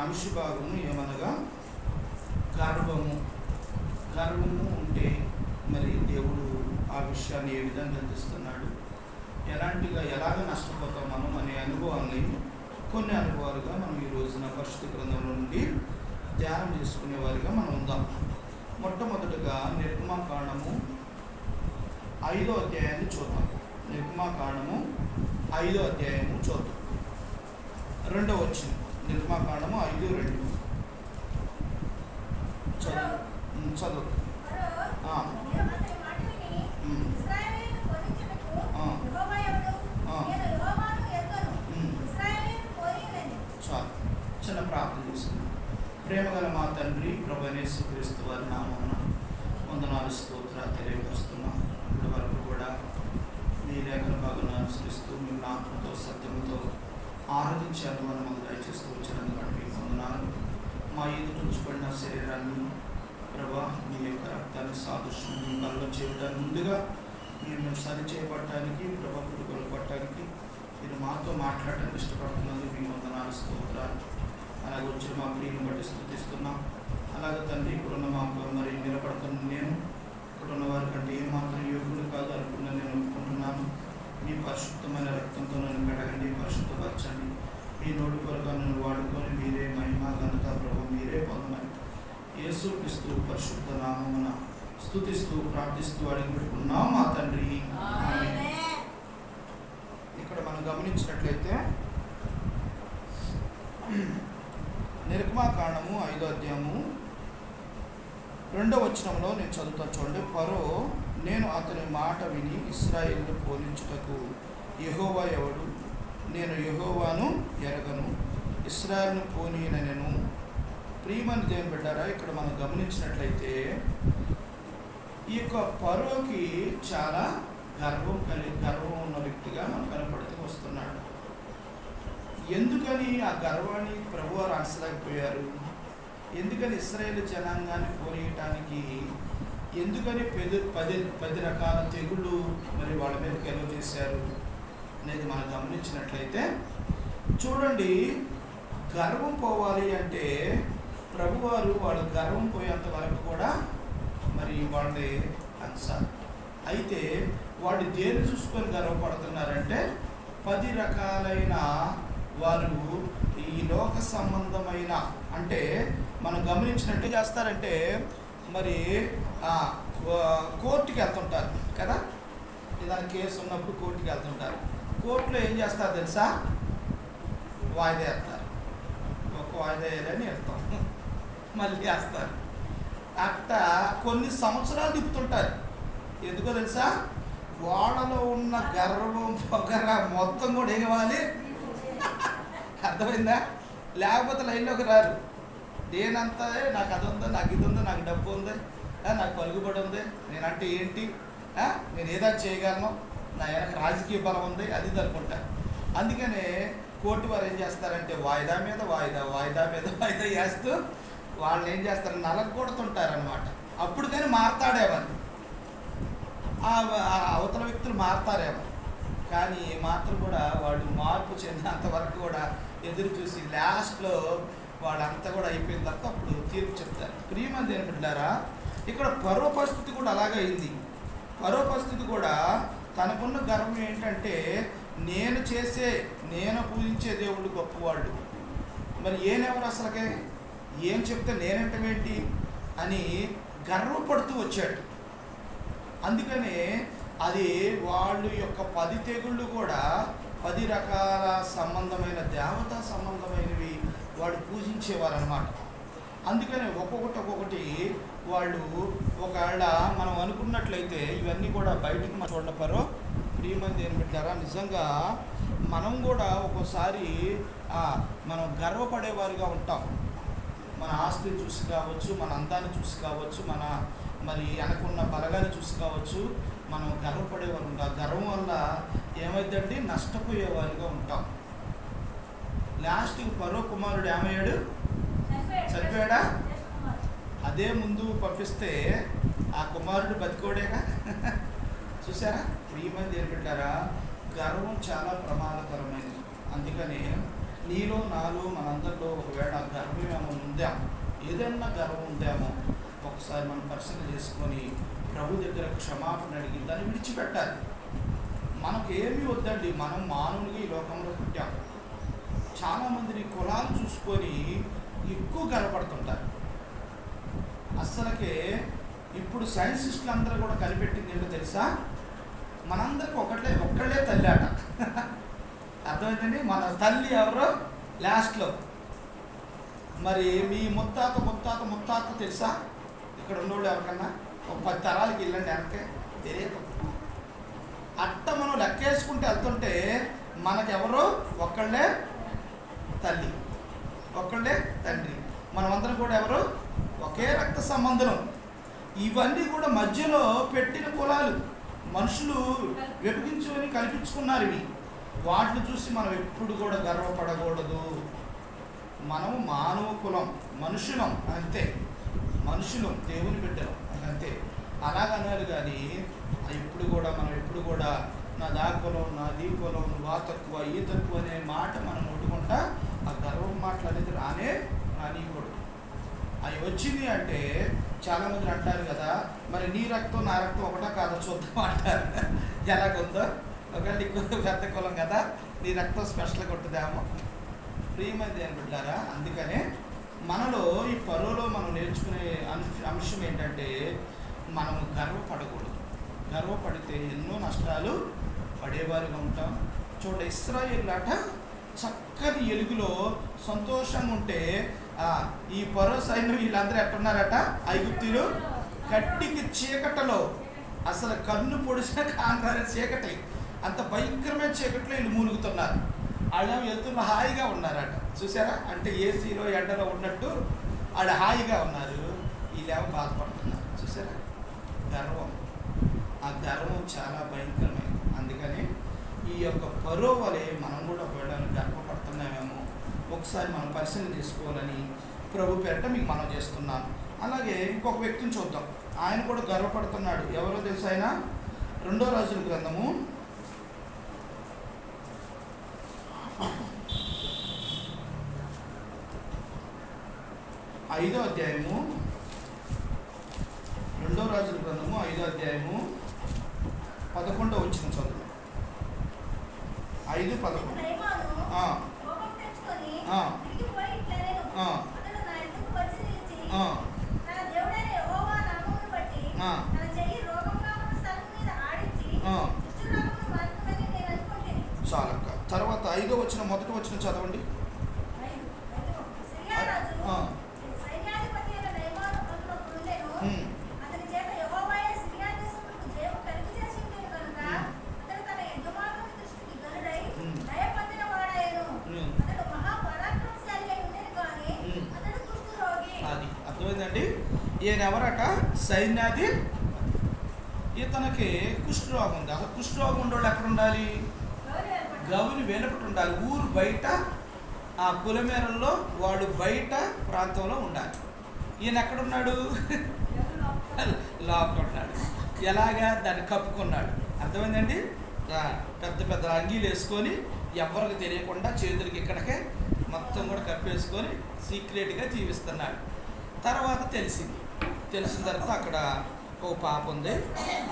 మనిషి భాగము ఏమనగా గర్వము. గర్వము ఉంటే మరి దేవుడు ఆ విషయాన్ని ఏ విధంగా అందిస్తున్నాడు ఎలాంటిగా ఎలాగ నష్టపోతాం మనం అనే అనుభవాన్ని కొన్ని అనుభవాలుగా మనం ఈ రోజున పరిస్థితి గ్రంథంలో నుండి ధ్యానం చేసుకునే వారిగా మనం ఉందాం. మొట్టమొదటిగా నిర్గమాకాండము ఐదో అధ్యాయాన్ని చూద్దాం. నిర్గమాకాండము ఐదో అధ్యాయము చూద్దాం. రెండవ వచ్చింది నిర్గమాకాండము ఐదు రెండు. చదువు. చదువు ఆ, ఉమ్, ఆ, ఆ. ఉమ్, చాలు చిన్న ప్రార్థన చేసుకుందాం ప్రేమగల మా తండ్రి ప్రభనేసు క్రీస్తు వారి నామమున వందనాలు స్తోత్ర తెలియపరుస్తున్నాం ఇప్పటి వరకు కూడా మీ లేఖన భాగంలో అనుసరిస్తూ మీ ఆత్మతో సత్యంతో ఆరాధించారు అని వచ్చినందుకు మీకు వందనాలు. మా ఎదుట ఉంచబడిన శరీరాన్ని ప్రభా మీ యొక్క రక్తాన్ని సాదృశ్యం మీ కళ్ళు చేయడానికి ముందుగా మీరు మేము సరి చేయబడటానికి ప్రభా పుట్టుకొలు పట్టడానికి మీరు మాతో మాట్లాడటానికి ఇష్టపడుతున్నందుకు మీ వందనాలు స్తోత్రాలు. అలాగే వచ్చిన మా ప్రియుని బట్టి స్థుతిస్తున్నాం. అలాగే తండ్రి ఇప్పుడున్న మాకు మరి నిలబడుతున్న నేను ఇప్పుడున్న వారి కంటే ఏమాత్రం యోగులు కాదు అనుకున్న నేను ఒప్పుకుంటున్నాను మీ పరిశుద్ధమైన రక్తంతో నన్ను కడగండి పరిశుద్ధపరచండి. మీ నోటి కొరకు నన్ను వాడుకొని మీరే మహిమ ఘనత ప్రభు మీరే పొందమని యేసు పరిశుద్ధ నామమున స్థుతిస్తూ ప్రార్థిస్తూ అడిగి పెట్టుకున్నాం మా తండ్రి. ఇక్కడ మనం గమనించినట్లయితే నిర్గమాకాండము ఐదో అధ్యాయము రెండో వచనంలో నేను చదువుతా చూడండి. పరో నేను అతని మాట విని ఇస్రాయేల్ను పోలించుటకు యహోవా ఎవడు? నేను యహోవాను ఎరగను ఇస్రాయల్ను పోనీనెను ప్రియమని దేవుని బిడ్డారా ఇక్కడ మనం గమనించినట్లయితే ఈ యొక్క పరువుకి చాలా గర్వం కలిగి గర్వం ఉన్న వ్యక్తిగా మనకు కనపడుతూ వస్తున్నాడు. ఎందుకని ఆ గర్వాన్ని ప్రభువారు అనసలేకపోయారు ఎందుకని ఇస్రాయేల్ జనాంగాన్ని పోనీయటానికి? ఎందుకని పది పది పది రకాల తెగుళ్ళు మరి వాళ్ళ మీద కెలువ చేశారు? అనేది మనం గమనించినట్లయితే చూడండి గర్వం పోవాలి అంటే ప్రభువారు వాళ్ళు గర్వం పోయేంత వరకు కూడా మరి వాళ్ళని అంచాలి అయితే వాళ్ళు దేని చూసుకొని గర్వపడుతున్నారంటే పది రకాలైన వారు ఈ లోక సంబంధమైన అంటే మనం గమనించినట్టు చేస్తారంటే మరి ఆ, కోర్టుకి వెళ్తుంటారు కదా? ఏదైనా కేసు ఉన్నప్పుడు కోర్టుకి వెళ్తుంటారు. కోర్టులో ఏం చేస్తారు తెలుసా? వాయిదా వేస్తారు. ఒక వాయిదా వేయాలని వెళ్తాం మళ్ళీ వేస్తారు. అట్ట కొన్ని సంవత్సరాలు తిప్పుతుంటారు. ఎందుకో తెలుసా? వాళ్ళలో ఉన్న గర్వం పొగర మొత్తం కూడా ఏం అర్థమైందా? లేకపోతే లైన్లోకి రారు. నేనంతా నాకు అది ఉందో నాకు ఇది ఉందో నాకు డబ్బు ఉంది నాకు పలుకుబడి ఉంది. నేనంటే ఏంటి? నేను ఏదైనా చేయగలను. నా వెనక రాజకీయ బలం ఉంది అది ఇది అందుకనే కోర్టు వారు ఏం చేస్తారంటే వాయిదా మీద వాయిదా వాయిదా మీద వాయిదా వేస్తూ వాళ్ళు ఏం చేస్తారు నలగొడుతుంటారనమాట అప్పుడు కానీ మారతాడేమని ఆ అవతల వ్యక్తులు మారతారేమో. కానీ మాత్రం కూడా వాళ్ళు మార్పు చెందినంత వరకు కూడా ఎదురు చూసి లాస్ట్లో వాళ్ళంతా కూడా అయిపోయిన తర్వాత అప్పుడు తీర్పు చెప్తారు. ప్రియమంది దేని ఇక్కడ పర్వ పరిస్థితి కూడా అలాగే అయింది. పర్వ పరిస్థితి కూడా తనకున్న గర్వం ఏంటంటే నేను చేసే నేను పూజించే దేవుడు గొప్పవాళ్ళు. మరి ఏనెవరు అసలుకే? ఏం చెప్తే నేనంటమేంటి? అని గర్వపడుతూ వచ్చాడు. అందుకనే అది వాళ్ళు యొక్క పది తెగుళ్ళు కూడా పది రకాల సంబంధమైన దేవతా సంబంధమైనవి వాడు పూజించేవారు అనమాట అందుకనే ఒక్కొక్కటి ఒక్కొక్కటి వాళ్ళు ఒకవేళ మనం అనుకున్నట్లయితే ఇవన్నీ కూడా బయటకు మనం చూడపరో ప్రియమంది ఏం పెట్టారా? నిజంగా మనం కూడా ఒక్కోసారి మనం గర్వపడేవారిగా ఉంటాం. మన ఆస్తిని చూసి కావచ్చు మన అందాన్ని చూసి కావచ్చు మన మరి వెనకున్న బలగాన్ని చూసి కావచ్చు మనం గర్వపడేవారు ఉంటాం. గర్వం వల్ల ఏమైందండి నష్టపోయేవారిగా ఉంటాం. లాస్ట్కి పరో కుమారుడు ఏమయ్యాడు? సరిపోయాడా? అదే ముందు పంపిస్తే ఆ కుమారుడు బతికోడేగా? చూసారా ప్రియమంది ఏం గర్వం చాలా ప్రమాదకరమైనది. అందుకని నీలో నాలో మనందరిలో ఒకవేళ గర్వం ఏమో ఉందాము ఏదన్నా గర్వం ఉందేమో ఒకసారి మనం పరిశీలన చేసుకొని ప్రభు దగ్గర క్షమాపణ అడిగి దాన్ని విడిచిపెట్టాలి. మనకేమీ ఏమీ వద్దండి. మనం మానవునిగా ఈ లోకంలో పుట్టాం. చాలామందిని కులాలు చూసుకొని ఎక్కువ గర్వపడుతుంటారు. అస్సలకే ఇప్పుడు సైన్సిస్టులు అందరూ కూడా కనిపెట్టింది ఏంటో తెలుసా? మనందరికి ఒకటే ఒక్కళ్ళే తల్లి ఆట అర్థమైందండి? మన తల్లి ఎవరో? లాస్ట్లో. మరి మీ ముత్తాత ముత్తాత ముత్తాత తెలుసా? ఇక్కడ ఉన్నోళ్ళు ఎవరికన్నా? ఒక పది తరాలకి వెళ్ళండి ఎవరికే తెలియదు. అట్ట మనం లెక్కేసుకుంటూ వెళ్తుంటే మనకెవరో? ఒక్కళ్ళే తల్లి. ఒక్కళ్ళే తండ్రి. మనమందరం కూడా ఎవరు? ఒకే రక్త సంబంధం. ఇవన్నీ కూడా మధ్యలో పెట్టిన కులాలు. మనుషులు వెలిగించుకొని కల్పించుకున్నారు ఇవి. వాటిని చూసి మనం ఎప్పుడు కూడా గర్వపడకూడదు. మనం మానవ కులం మనుషులం అంతే. మనుషులం దేవుని బిడ్డలం అంతే. అలాగన్నారు కానీ ఎప్పుడు కూడా మనం ఎప్పుడు కూడా నా దా కులం నా దీ కులం వా తక్కువ ఈ తక్కువ అనే మాట మనం నోటుకుంటా ఆ గర్వం మాటలు అనేది రానే అవి వచ్చింది అంటే చాలా మంది అంటారు కదా మరి నీ రక్తం నా రక్తం ఒకటో కాదో చూద్దాం అంటారు. ఎలాగుందో? ఒకవేళ నీకు పెద్ద కులం కదా నీ రక్తం స్పెషల్గా ఉంటుందేమో. ప్రియమైంది అని బిడ్డారా అందుకనే మనలో ఈ పరువులో మనం నేర్చుకునే అంశం ఏంటంటే మనం గర్వపడకూడదు. గర్వపడితే ఎన్నో నష్టాలు పడేవారుగా ఉంటాం. చూడ ఇస్రాయిల్ అట చక్కని ఎలుగులో సంతోషం ఉంటే ఈ పరో సైన్యం వీళ్ళందరూ ఎట్టున్నారట? ఐగుప్తులు గట్టికి చీకటలో. అసలు కన్ను పొడిచిన కాంగ్రెస్ చీకటి. అంత భయంకరమైన చీకట్లో వీళ్ళు మూలుగుతున్నారు. వాళ్ళు వెళ్తున్న హాయిగా ఉన్నారట. చూసారా? అంటే ఏసీలో ఎండలో ఉన్నట్టు వాళ్ళు హాయిగా ఉన్నారు. వీళ్ళేమో బాధపడుతున్నారు. చూసారా? గర్వం. ఆ గర్వం చాలా భయంకరమైనది అందుకని ఈ యొక్క పరో వలె మనం కూడా వెళ్ళడానికి గర్వపడుతున్నామేమో ఒకసారి మనం పరిశీలన చేసుకోవాలని ప్రభు పేరట మీకు మనం చేస్తున్నాను. అలాగే ఇంకొక వ్యక్తిని చూద్దాం. ఆయన కూడా గర్వపడుతున్నాడు. ఎవరో తెలుసు ఆయన? రెండో రాజుల గ్రంథము. ఐదో అధ్యాయము రెండో రాజుల గ్రంథము ఐదో అధ్యాయము పదకొండో వచ్చిన చదువు ఐదు పదకొండు నయమాను ఆ, కోపం తెచ్చుకొని ఆ. తిరిగిపోయి ఇట్లా నేను, ఆ. అతడు నా ఎదురుకు వచ్చి నిలిచి, ఆ, తన దేవుడైన యెహోవా నామమును బట్టి ఆ. తన చెయ్యి రోగముగా ఉన్న స్థలం మీద ఆడించి, ఆ. కుష్ఠరోగమును మాన్పునని నేను అనుకుంటిని. చాలక్క తర్వాత ఐదో వచ్చిన మొదటి వచ్చిన చదవండి ఐదు, ఐదు. సిరియా రాజు ఆ. సైన్యాధిపతి అయిన నయమాను అందులో ఉండెను. ఉమ్. అతని చేత యెహోవాయే సిరియా దేశమునకు జయము కలుగజేసి ఉండెను కనుక, ఉమ్. అతడు తన యజమానుని దృష్టికి గనుడై, ఉమ్. దయ పొందిన వాడాయెను. ఉమ్. అతడు మహాపరాక్రమశాలి అయి ఉండెను గాని, ఉమ్. అతడు కుష్ఠరోగి. అది అర్థమైందండి ఈయన ఎవరట సైన్యాది ఇతనికి కుష్ఠరోగం ఉంది. అసలు కుష్ఠరోగం ఉండేవాళ్ళు ఎక్కడ ఉండాలి గౌరవ గవిని వెలుపట ఉండాలి. ఊరు బయట ఆ కులమేరల్లో వాడు బయట ప్రాంతంలో ఉండాలి. ఈయన ఎక్కడున్నాడు? లోపల ఉన్నాడు. ఎలాగా దాన్ని కప్పుకున్నాడు. అర్థమైందండి? పెద్ద పెద్ద అంగీలు వేసుకొని ఎవరికి తెలియకుండా చేతులకి ఇక్కడికే మొత్తం కూడా కప్పేసుకొని సీక్రెట్గా జీవిస్తున్నాడు. తర్వాత తెలిసింది. తెలిసిన తర్వాత అక్కడ ఒక పాప ఉంది.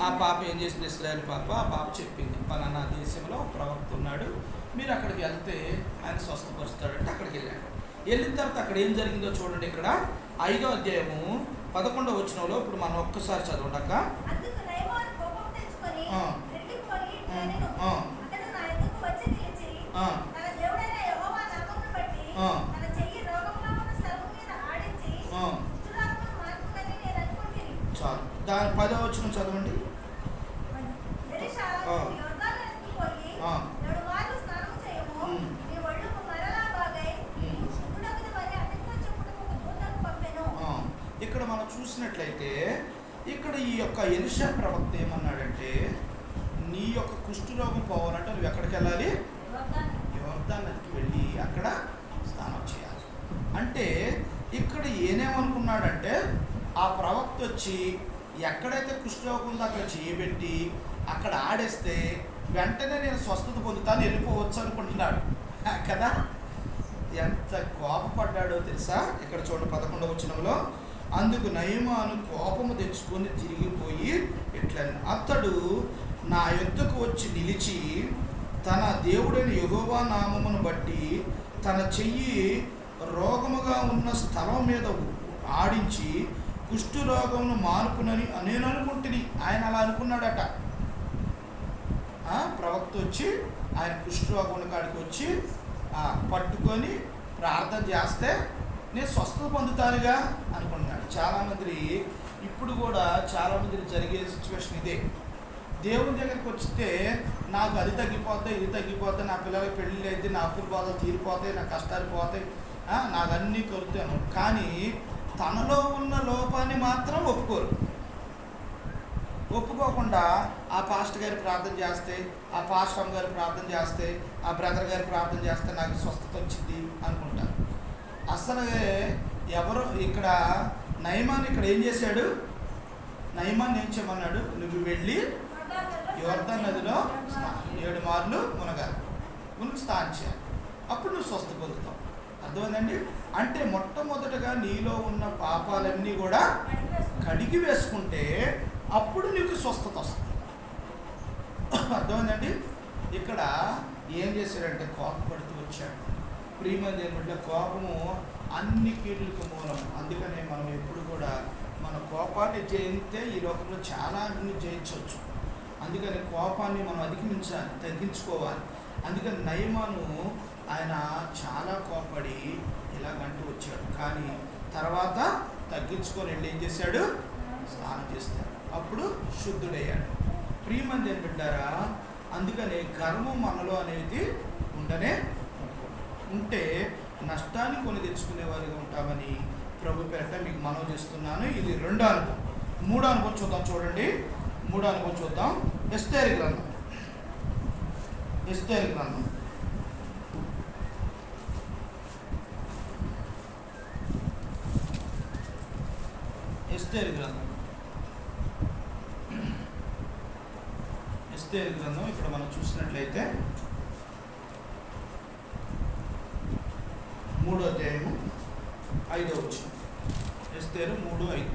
ఆ పాప ఏం చేసింది? ఇస్రాయల్ పాప ఆ పాప చెప్పింది పలానా దేశంలో ప్రవక్త ఉన్నాడు. మీరు అక్కడికి వెళ్తే ఆయన స్వస్థపరుస్తాడంటే అక్కడికి వెళ్ళాడు. వెళ్ళిన తర్వాత అక్కడ ఏం జరిగిందో చూడండి ఇక్కడ. ఐదో అధ్యాయము పదకొండవ వచనంలో ఇప్పుడు మనం ఒక్కసారి చదవండక అందుకు నయమాను కోపం తెచ్చుకొని, ఆ. రెడ్డిపోయి ఆ. ఇట్లనెను. ఆ. అతడు నా ఎదురుకు వచ్చి నిలిచి, ఆ. తన దేవుడైన యెహోవా నామమును బట్టి ఆ. తన చెయ్యి రోగముగా ఉన్న స్థలము మీద ఆడించి, ఆ. చాలు దాని పదో వచ్చిన చదవండి ఎలీషా ఆ. యోర్దాను ఎత్తుకుపోయి, ఆ. ఏడు మార్లు స్నానము చేయము. ఉమ్. నీ ఒళ్ళుకు మరలా బాగై, ఉమ్. నీవు శుద్ధుడగుదు వలె అతనితో చెప్పుటకు ఒక దూతను పంపెను. ఆ, ఇక్కడ మనం చూసినట్లయితే ఇక్కడ ఈ యొక్క ఎలిషా ప్రవక్త ఏమన్నాడంటే నీ యొక్క కుష్ఠరోగం పోవాలంటే నువ్వు ఎక్కడికి వెళ్ళాలి? నదికి. వెళ్ళి అక్కడ స్నానం చేయాలి. అంటే ఇక్కడ ఏనేమనుకున్నాడంటే ఆ ప్రవక్త వచ్చి ఎక్కడైతే కుష్ఠరోగం ఉందో అక్కడ చేయబెట్టి అక్కడ ఆడేస్తే వెంటనే నేను స్వస్థత పొందుతాను వెళ్ళిపోవచ్చు అనుకుంటున్నాడు. కదా? ఎంత కోపపడ్డాడో తెలుసా? ఇక్కడ చూడండి పదకొండవ వచనంలో. అందుకు నయమాను కోపము తెచ్చుకొని తిరిగిపోయి ఇట్లని అతడు నా యొద్దకు వచ్చి నిలిచి తన దేవుడైన యహోవా నామమును బట్టి తన చెయ్యి రోగముగా ఉన్న స్థలం మీద ఆడించి కుష్టు రోగమును మానుపునని నేను అనుకుంటుని. ఆయన అలా అనుకున్నాడట. ఆ, ప్రవక్త వచ్చి ఆయన కుష్ఠరోగం కాడికి వచ్చి పట్టుకొని ప్రార్థన చేస్తే నేను స్వస్థత పొందుతానుగా అనుకున్నాడు. చాలామంది ఇప్పుడు కూడా చాలామంది జరిగే సిచ్యువేషన్ ఇదే. దేవుని దగ్గరికి వచ్చితే నాకు అది తగ్గిపోతాయి ఇది తగ్గిపోతాయి నా పిల్లలకి పెళ్ళి అయితే నా అప్పులు బాధలు తీరిపోతాయి నా కష్టాలు పోతాయి నాకు అన్నీ కొరుతాను. కానీ తనలో ఉన్న లోపాన్ని మాత్రం ఒప్పుకోరు. ఒప్పుకోకుండా ఆ పాస్టర్ గారి ప్రార్థన చేస్తే ఆ పాస్టర్ గారు ప్రార్థన చేస్తే ఆ బ్రదర్ గారి ప్రార్థన చేస్తే నాకు స్వస్థత వచ్చింది అనుకుంటారు. అసలు ఎవరు ఇక్కడ నయమాన్ ఇక్కడ ఏం చేశాడు? నయమాన్ ఏం చేయమన్నాడు? నువ్వు వెళ్ళి యువర్ధ నదిలో స్నా- ఏడు మార్లు మునగాలి. మునిగి స్నానం చేయాలి. అప్పుడు నువ్వు స్వస్థ పొందుతావు. అర్థమైందండి? అంటే మొట్టమొదటగా నీలో ఉన్న పాపాలన్నీ కూడా కడిగి వేసుకుంటే అప్పుడు నీకు స్వస్థత వస్తుంది. అర్థమైందండి? ఇక్కడ ఏం చేశాడంటే కోపపడుతూ వచ్చాడు. ప్రియమంది ఏమిటంటే కోపము అన్ని కీళ్ళకు మూలం. అందుకనే మనం ఎప్పుడు కూడా మన కోపాన్ని జయిస్తే ఈ లోకంలో చాలా జయించవచ్చు. అందుకని కోపాన్ని మనం అధిగమించాలి తగ్గించుకోవాలి. అందుకని నయమాను ఆయన చాలా కోపడి ఇలాగంటూ వచ్చాడు. కానీ తర్వాత తగ్గించుకొని వెళ్ళి ఏం చేశాడు? స్నానం చేస్తాడు. అప్పుడు శుద్ధుడయ్యాడు. ప్రియమంది అని పెట్టారా అందుకనే గర్వం మనలో అనేది ఉండనే ఉంటే నష్టాన్ని కొని తెచ్చుకునే వారిగా ఉంటామని ప్రభు పేరట మీకు మనం చేస్తున్నాను. ఇది రెండో అనుభవం. మూడో అనుభవం చూద్దాం చూడండి. మూడో అనుభవం చూద్దాం. ఎస్తేరి గ్రంథం. ఎస్తేరి గ్రంథం. ఎస్తేరి గ్రంథం ఎస్తేరి గ్రంథం ఇక్కడ మనం చూసినట్లయితే మూడో అధ్యాయము ఐదో వచ్చింది ఎస్తేరు మూడు ఐదు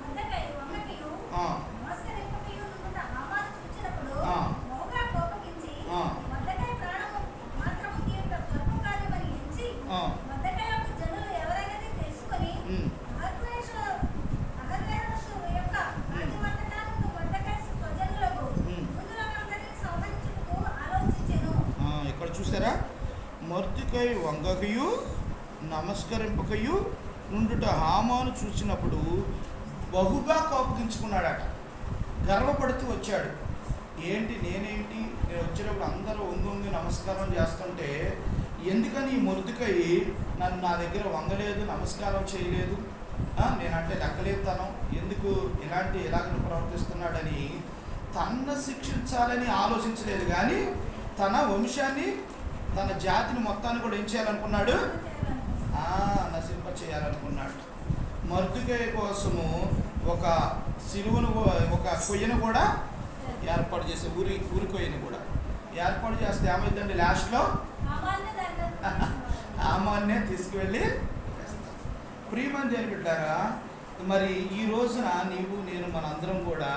మొర్దెకై వంగకియు, ఆ, నమస్కరింపకయు నుండుట హామాను చూచినప్పుడు ఆ. బహుగా కోపగించి, ఆ. మొర్దెకై ప్రాణము మాత్రము తీయుట స్వల్పకార్యమని ఎంచి, ఆ, మొర్దెకై యొక్క జనులు ఎవరైనది తెలుసుకొని, ఉమ్, అహర్వేషు- అహర్వేషు యొక్క రాజ్యమంతటాను మొర్దెకై స్వజనులకు ఉమ్. యూదులకందరినీ సంహరించుటకు ఆలోచించెను. ఆ, ఇక్కడ చూసారా మర్తికై వంగకయు వెనుకయు నుండుట హామాను చూసినప్పుడు బహుగా కోపగించుకున్నాడట గర్వపడుతూ వచ్చాడు. ఏంటి నేనేంటి? నేను వచ్చినప్పుడు అందరూ ఒంగొంగి నమస్కారం చేస్తుంటే ఎందుకని ఈ మొరుదుకై నన్ను నా దగ్గర వంగలేదు నమస్కారం చేయలేదు? నేనంటే లెక్కలేస్తాను ఎందుకు? ఇలాంటి ఇలాగను ప్రవర్తిస్తున్నాడని తన్ను శిక్షించాలని ఆలోచించలేదు. కానీ తన వంశాన్ని తన జాతిని మొత్తాన్ని కూడా ఏం చేయాలనుకున్నాడు? నా చేయాలనుకున్నాడు. మర్దుకయ్య కోసము ఒక సిలువను ఒక కొయ్యను కూడా ఏర్పాటు చేసే ఊరి ఊరి కొయ్యను కూడా ఏర్పాటు చేస్తే ఏమైందండి లాస్ట్లో ఆమాన్నే తీసుకువెళ్ళి ప్రియమంది అని పెట్టారా మరి ఈ రోజున నీవు నేను మనందరం కూడా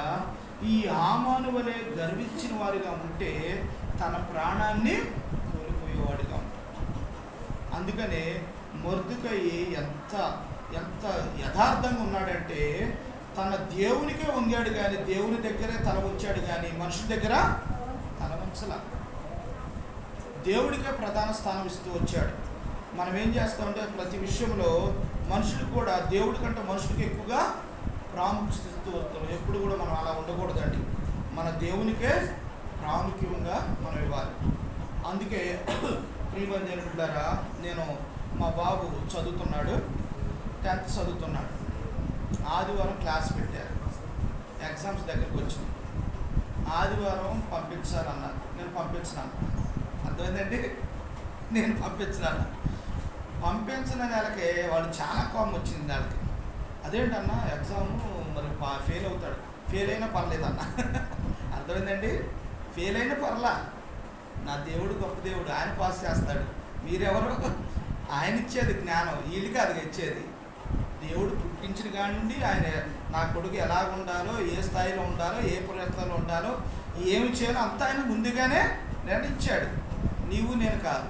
ఈ ఆమాను వలె గర్వించిన వారిగా ఉంటే తన ప్రాణాన్ని కోల్పోయేవాడిగా ఉంటాం. అందుకనే మొర్దుకయ్యి ఎంత ఎంత యథార్థంగా ఉన్నాడంటే తన దేవునికే వంగాడు కానీ దేవుని దగ్గరే తల ఉంచాడు కానీ మనుషుల దగ్గర తల ఉంచల దేవుడికే ప్రధాన స్థానం ఇస్తూ వచ్చాడు. మనం ఏం చేస్తామంటే ప్రతి విషయంలో మనుషులు కూడా దేవుడి కంటే మనుషులకి ఎక్కువగా ప్రాముఖ్యత ఇస్తూ వస్తాం. ఎప్పుడు కూడా మనం అలా ఉండకూడదండి. మన దేవునికే ప్రాముఖ్యంగా మనం ఇవ్వాలి. అందుకే ప్రియబంధువుల నేను మా బాబు చదువుతున్నాడు టెన్త్ చదువుతున్నాడు. ఆదివారం క్లాస్ పెట్టారు. ఎగ్జామ్స్ దగ్గరికి వచ్చింది. ఆదివారం పంపించాలన్నారు. నేను పంపించినాను. అర్థమైందండి? నేను పంపించినాను. పంపించిన నెలకి వాళ్ళు చాలా కోపం వచ్చింది వాళ్ళకి. అదేంటన్నా ఎగ్జామ్ మరి ఫెయిల్ అవుతాడు. ఫెయిల్ అయినా పర్లేదన్న. అర్థమైందండి? ఫెయిల్ అయినా పర్లా. నా దేవుడు గొప్ప దేవుడు. ఆయన పాస్ చేస్తాడు. మీరెవరు? ఆయన ఇచ్చేది జ్ఞానం వీళ్ళకి అది ఇచ్చేది. దేవుడు పుట్టించిన కాడి ఆయన నా కొడుకు ఎలా ఉండాలో ఏ స్థాయిలో ఉండాలో ఏ ప్రయత్నంలో ఉండాలో ఏమి చేయాలో అంతా ఆయన ముందుగానే నిర్ణయించాడు. నీవు నేను కాదు.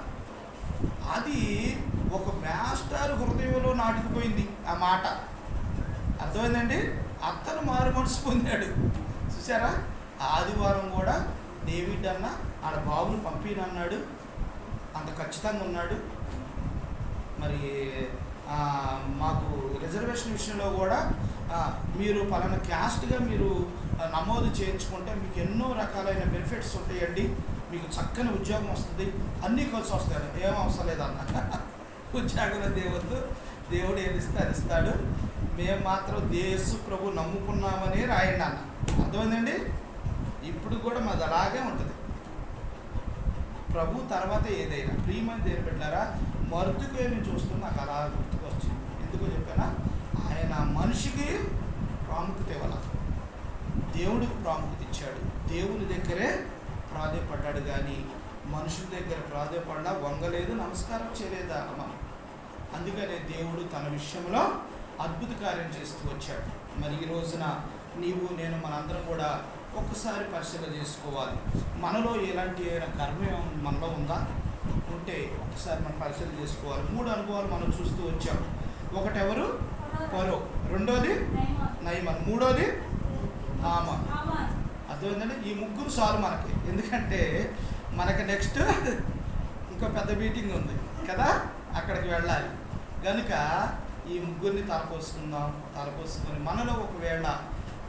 అది ఒక మాస్టర్ హృదయంలో నాటుకుపోయింది ఆ మాట. అర్థమైందండి? అతను మారు మనసు పొందాడు. చూసారా ఆదివారం కూడా డేవిడ్ అన్న ఆడ బాబుని పంపినన్నాడు. అంత ఖచ్చితంగా ఉన్నాడు. మాకు రిజర్వేషన్ విషయంలో కూడా మీరు పలానా క్యాస్ట్గా మీరు నమోదు చేయించుకుంటే మీకు ఎన్నో రకాలైన బెనిఫిట్స్ ఉంటాయండి. మీకు చక్కని ఉద్యోగం వస్తుంది. అన్నీ కలిసి వస్తాయి ఏం అవసరం లేదన్న. ఉద్యోగంలో దేవుడు దేవుడు ఏది ఇస్తే అది ఇస్తాడు. మేము మాత్రం దేశు ప్రభు నమ్ముకున్నామని రాయండి అన్న. అర్థమైందండి? ఇప్పుడు కూడా మాది అలాగే ఉంటుంది. ప్రభు తర్వాత ఏదైనా. ప్రియమని దేని పెట్టారా మరుతుకేమి చూస్తూ నాకు అలా గుర్తుకొచ్చింది. ఎందుకు చెప్పానా? ఆయన మనిషికి ప్రాముఖ్యత ఇవ్వాల? దేవుడికి ప్రాముఖ్యత ఇచ్చాడు. దేవుని దగ్గరే ప్రాధాయపడ్డాడు కానీ మనుషుల దగ్గర ప్రాధాయపడ్డా వంగలేదు నమస్కారం చేయలేదా అమ్మ? అందుకనే దేవుడు తన విషయంలో అద్భుత కార్యం చేస్తూ వచ్చాడు. మరి ఈ రోజున నీవు నేను మనందరం కూడా ఒక్కసారి పరిశీలన చేసుకోవాలి. మనలో ఎలాంటి కర్మ మనలో ఉందా? ఉంటే ఒకసారి మనం పరిశీలన చేసుకోవాలి. మూడు అనుభవాలు మనం చూస్తూ వచ్చాం. ఒకటి ఎవరు పరో రెండోది? నైమన్ మూడోది? ఆమ అర్థమైందండి? ఈ ముగ్గురు సార్ మనకి. ఎందుకంటే మనకి నెక్స్ట్ ఇంకో పెద్ద మీటింగ్ ఉంది కదా? అక్కడికి వెళ్ళాలి. కనుక ఈ ముగ్గురిని తలపోసుకుందాం. తలపోసుకొని మనలో ఒకవేళ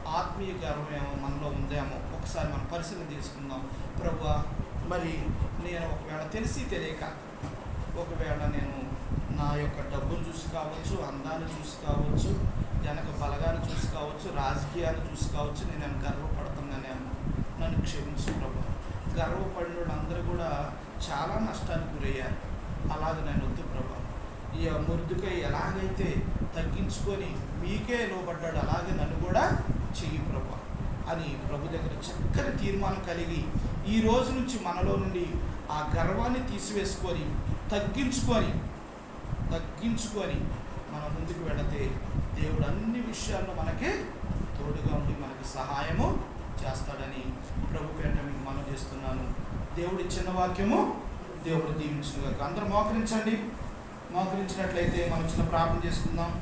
ఆత్మీయ గర్వం ఏమో మనలో ఉందేమో ఒకసారి మనం పరిశీలన తీసుకుందాం ప్రభు మరి నేను ఒకవేళ తెలిసి తెలియక ఒకవేళ నేను నా యొక్క డబ్బును చూసి కావచ్చు అందాన్ని చూసి కావచ్చు వెనక బలగాన్ని చూసి కావచ్చు రాజకీయాన్ని చూసి కావచ్చు నేను గర్వపడుతున్నానేమో నన్ను క్షమించు ప్రభు. గర్వపడిన వాళ్ళందరూ కూడా చాలా నష్టానికి గురయ్యారు. అలాగే నేను వద్దు ప్రభా. ఈ మురుదుకై ఎలాగైతే తగ్గించుకొని మీకే లోబడ్డాడు అలాగే నన్ను కూడా చెయ్యి ప్రభా అని ప్రభు దగ్గర చక్కని తీర్మానం కలిగి ఈ రోజు నుంచి మనలో నుండి ఆ గర్వాన్ని తీసివేసుకొని తగ్గించుకొని తగ్గించుకొని మనం ముందుకు వెళితే దేవుడు అన్ని విషయాల్లో మనకి తోడుగా ఉండి మనకి సహాయము చేస్తాడని ప్రభు పేట మీకు మనం చేస్తున్నాను. దేవుడి చిన్న వాక్యము దేవుడు దీవించుగాక అందరూ మోకరించండి. మోకరించినట్లయితే మనం చిన్న ప్రార్థన చేసుకుందాం.